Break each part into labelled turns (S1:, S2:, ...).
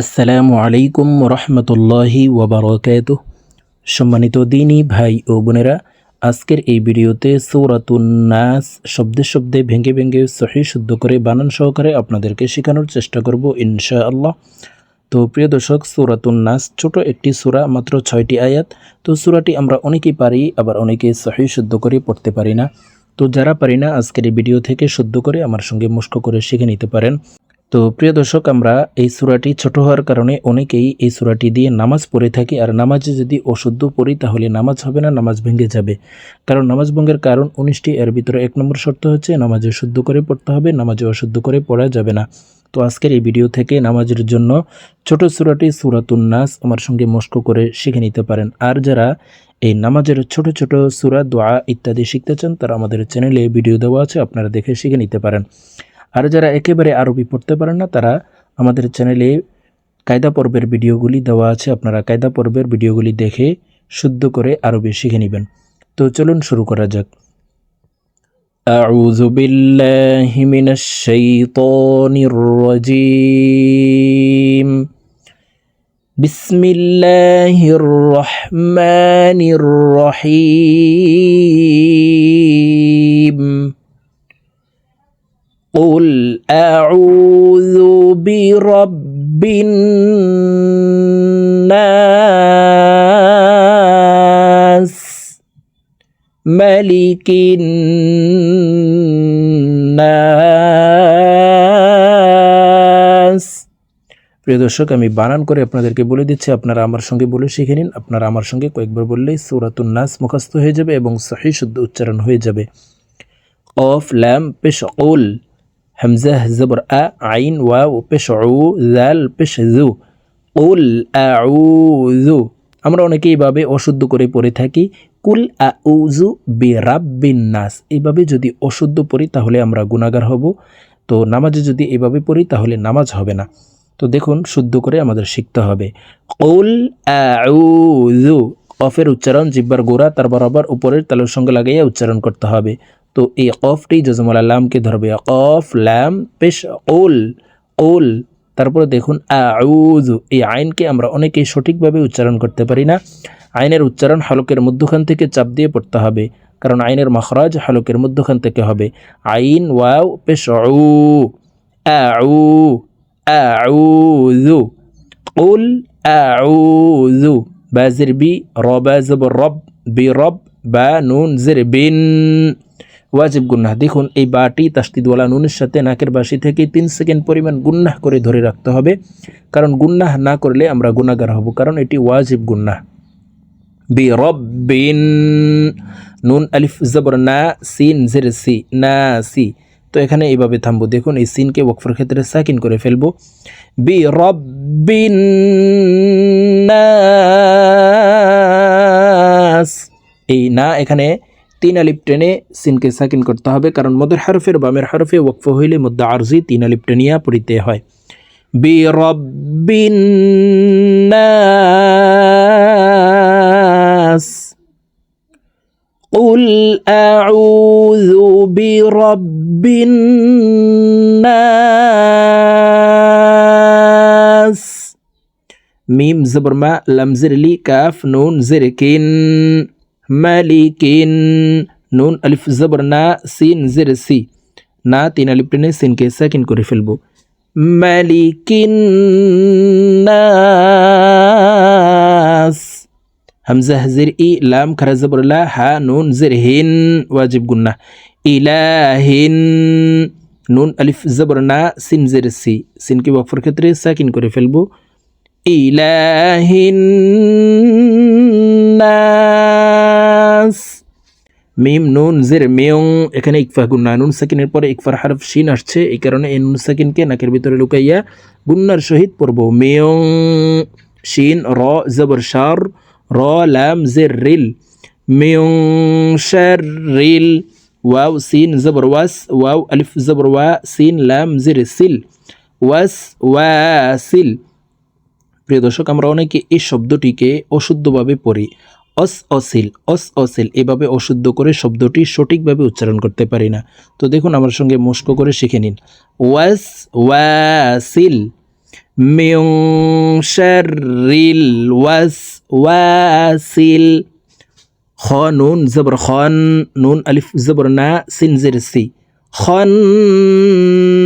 S1: আসসালামু আলাইকুম রহমতুল্লাহি ওবরাকাত সম্মানিত দিনী ভাই ও বোনেরা, আজকের এই ভিডিওতে নাস শব্দে শব্দে ভেঙে ভেঙে সহি শুদ্ধ করে বানান সহকারে আপনাদেরকে শেখানোর চেষ্টা করব ইনশাআল্লাহ। তো প্রিয় দর্শক নাস ছোট একটি সূরা, মাত্র ছয়টি আয়াত। তো সূরাটি আমরা অনেকেই পারি, আবার অনেকে সহি শুদ্ধ করে পড়তে পারি না। তো যারা পারি না, আজকের এই ভিডিও থেকে শুদ্ধ করে আমার সঙ্গে মুস্ক করে শিখে নিতে পারেন। তো প্রিয় দর্শক, আমরা এই সূরাটি ছোট হওয়ার কারণে অনেকেই এই সূরাটি দিয়ে নামাজ পড়ে থাকি। আর নামাজে যদি অশুদ্ধ পড়ি, তাহলে নামাজ হবে না, নামাজ ভেঙে যাবে। কারণ নামাজ ভঙ্গের কারণ উনিশটি। এর ভিতরে এক নম্বর শর্ত হচ্ছে, নামাজে শুদ্ধ করে পড়তে হবে, নামাজে অশুদ্ধ করে পড়া যাবে না। তো আজকের এই ভিডিও থেকে নামাজের জন্য ছোট সূরাটি সূরাতুন নাস আমার সঙ্গে মস্ক করে শিখে নিতে পারেন। আর যারা এই নামাজের ছোট ছোট সূরা, দোয়া ইত্যাদি শিখতে চান, তারা আমাদের চ্যানেলে ভিডিও দেওয়া আছে, আপনারা দেখে শিখে নিতে পারেন। আর যারা একেবারে আরবি পড়তে পারেন না তারা আমাদের চ্যানেলে কায়দা পর্বের ভিডিওগুলি দেওয়া আছে আপনারা কায়দা পর্বের ভিডিওগুলি দেখে শুদ্ধ করে আরবি শিখে নেবেন তো চলুন শুরু করা যাক أعوذ بالله من الشيطان الرجيم بسم الله الرحمن الرحيم قل أعوذ برب الناس ملك الناس প্রিয় দর্শক আমি বানান করে আপনাদেরকে বলে দিচ্ছি আপনারা আমার সঙ্গে বলে শিখে নিন আপনারা আমার সঙ্গে কয়েকবার বললেই সৌরাতুন নাস মুখস্থ হয়ে যাবে এবং সহি শুদ্ধ উচ্চারণ হয়ে যাবে অফ ল্যাম পেশ হামজা জবর আ আইন ওয়াও পেশ উ জাল পেশ জু উল আউযু আমরা অনেকে এইভাবে অশুদ্ধ করে পড়ে থাকি। কুল আউযু বিরাব্বিন নাস। এইভাবে যদি অশুদ্ধ পড়ি তাহলে আমরা গুণাগার হব। তো নামাজে যদি এইভাবে পড়ি তাহলে নামাজ হবে না। তো দেখুন, শুদ্ধ করে আমাদের শিখতে হবে। উল আউযু। কফের উচ্চারণ, জিব্বার গোড়া, তার বরাবর উপরের তালের সঙ্গে লাগাইয়া উচ্চারণ করতে হবে। তো এই কফটি জজমুল আল্লামকে ধরবে? কফ ল্যাম পেশ ওল ওল তারপরে দেখুন আউজু এই আইনকে আমরা অনেকেই সঠিকভাবে উচ্চারণ করতে পারি না। আইনের উচ্চারণ হলকের মধ্যখান থেকে চাপ দিয়ে পড়তে হবে। কারণ আইনের মখরাজ হলকের মধ্যখান থেকে হবে। আইন, ওয়াও, পেশ, উ। আউ আউজু উল আউজু বাজির বি রবা। বা নুন জের বিন ওয়াজিব গুন্নাহ। দেখুন, এই বাটি তাস্তিদওয়ালা নুনের সাথে নাকের বাসি থেকে তিন সেকেন্ড পরিমাণ গুন্নাহ করে ধরে রাখতে হবে। কারণ গুন্নাহ না করলে আমরা গুণাগার হব, কারণ এটি ওয়াজিব গুন্নাহ। বি রব্বিন নুন, আলিফ, জবর, না, সিন, জের, সি, না, সি। তো এখানে এইভাবে থামবো। দেখুন, এই সিনকে ওয়াকফের ক্ষেত্রে সাকিন করে ফেলব। বি রব্বিন এই না এখানে তিন আলিপ টেনে সিনকে সাকিন করতে হবে কারণ মদের হরফের বামের হরফে ওয়াকফ হইলে মধ্যে আরজি তিন আলিপ টেনিয়া পড়িতে হয় বি রব্বিন নাস قل أعوذ برب الناس ميم زبر ما لم زر لي كاف نون زركن মালিকিন নুন আলিফ জবর না সিন জের সি না তিন আলিফ টেনে সিনকে সেকেন্ড করে ফেলব মালিকিন নাস হামজা হাজির ই লাম খারা জবর হা নুন জের হিন ওয়াজিব গুন্না ইলাহিন নুন আলিফ জবর না সিন জের সি সিনকে ওয়াকফর ক্ষেত্রে সেকেন্ড করে ফেলব ইলাহিন নাস মিম নুন জের মেয়ং, এখানে ইকফা গুন্না নুন সাকিনের পরে ইকফার হারফ শিন আসছে, এই কারণে এই নুন সাকিনকে নাকের ভিতরে লুকাইয়া গুন্নার সহিত পড়ব। মেয়ং, শিন, র, জবর, শার, র, লাম, জের, রিল। মেয়ং, শার, রিল, ওয়াও, সিন, জবর, ওয়াস, ওয়াও, আলিফ, জবর, ওয়া, সিন, লাম, জের, সিল, ওয়াস ওয়াসিল প্রিয় দর্শক, আমরা অনেকে এই শব্দটিকে অশুদ্ধভাবে পড়ি। অস অসিল অস অসিল, এভাবে অশুদ্ধ করে শব্দটি সঠিকভাবে উচ্চারণ করতে পারি না। তো দেখুন আমার সঙ্গে মুস্ক করে শিখে নিন। ওয়াস ওয়াসিল মিং শারিল ওয়াস ওয়াসিল, খ নুন, জবর খন নুন, আলিফ, জবর না সিনজির সি। খন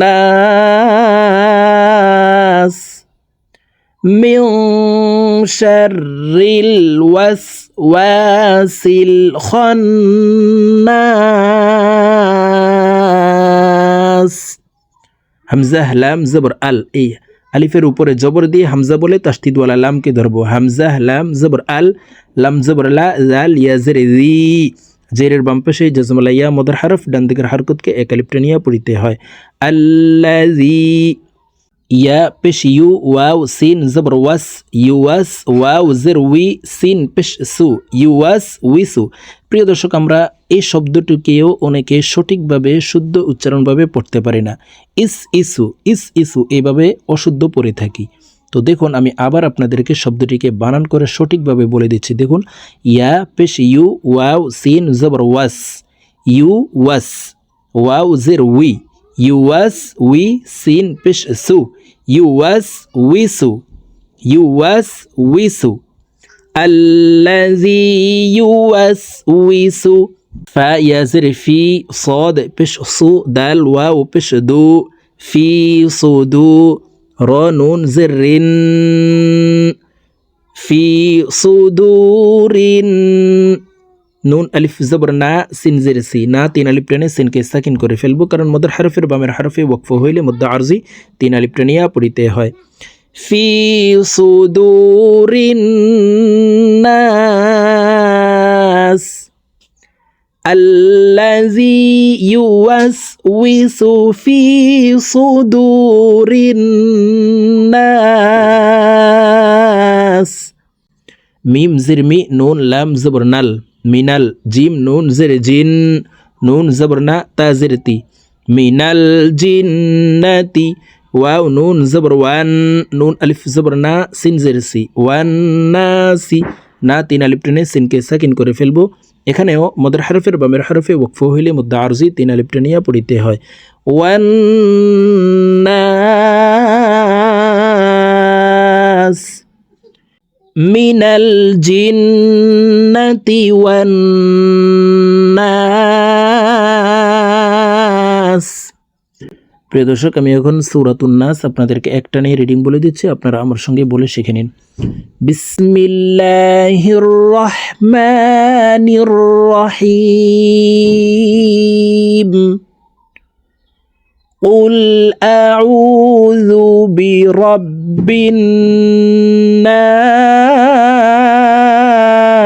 S1: নাস মিং শারিল ওয়াস ওয়াসিল হামজা লাম জবর আল, এই আলিফের উপরে জবর দিয়ে হামজা বলে তাস্তিদওয়ালা লামকে ধরবো। হামজা লাম জবর আল, লাম জবর লাল ইয়াজের রি জেরের বাম সেই জজমালা, ইয়া, মদর হারফ, ডান দিকের হারকতকে একালিপটা পড়িতে হয়। আল্লাজি ইয়া পেশ ইউ ওয়াও সিন জবর ওয়াস ইউয়াস ওয়াও জের উই সিন পেশ সু ইউয়াস উইসু প্রিয় দর্শক, আমরা এই শব্দটিকেও অনেকে সঠিকভাবে, শুদ্ধ উচ্চারণভাবে পড়তে পারি না। ইস ইসু ইস ইসু এইভাবে অশুদ্ধ পড়ে থাকি। তো দেখুন, আমি আবার আপনাদেরকে শব্দটিকে বানান করে সঠিকভাবে বলে দিচ্ছি। দেখুন, ইয়া পেশ ইউ ওয়াও সিন জবর ওয়াস, ইউ ওয়াস, ওয়াও জের উই, ইউ ওয়াস উই সিন পেশ সু। يوسوس يوسوس. الذي يوسوس. فا يزر في صاد بش صو دال واو بش دو في صدو رانون زر في صدور নুন আলিফ জবর না সিন জের সি না তিন আলিফ টেনে সিনকে সাকিন করে ফেলবো কারণ মদের হারফের বামের হারফে ওয়াকফ হইলে মধ্য আরজি তিন আলিফ টেনিয়া পড়িতে হয় ফি সুদুরিন নাস الذي يوسوس في صدور الناس মিম জির মি, নুন, লাম, জবর, নাল। মিনাল, জিম, নুন, জির, জিন। নুন, জবর, না, তা, জির, তি। মিনাল জিন্নাতি ওয়াও, নুন, জবর, ওয়ান। নুন, আলিফ, জবর, না, সিন, জির, সি। ওয়ান, না, সি। না, তিন, আলিফ টেনে সিনকে সাকিন করে ফেলব। এখানেও মদের হারফের বামের হারফে ওকফ হইলে মধ্যে আরজি তিন, আলিফ টেনিয়া পড়িতে হয়। ওয়ান নাস من الجنة والناس প্রিয় দর্শক আমি এখন সূরাতুন নাস আপনাদেরকে একটা নিয়ে রিডিং বলে দিচ্ছি আপনারা আমার সঙ্গে বলে শিখে নিন বিসমিল্লাহির রহমানির রহিম قل أعوذ برب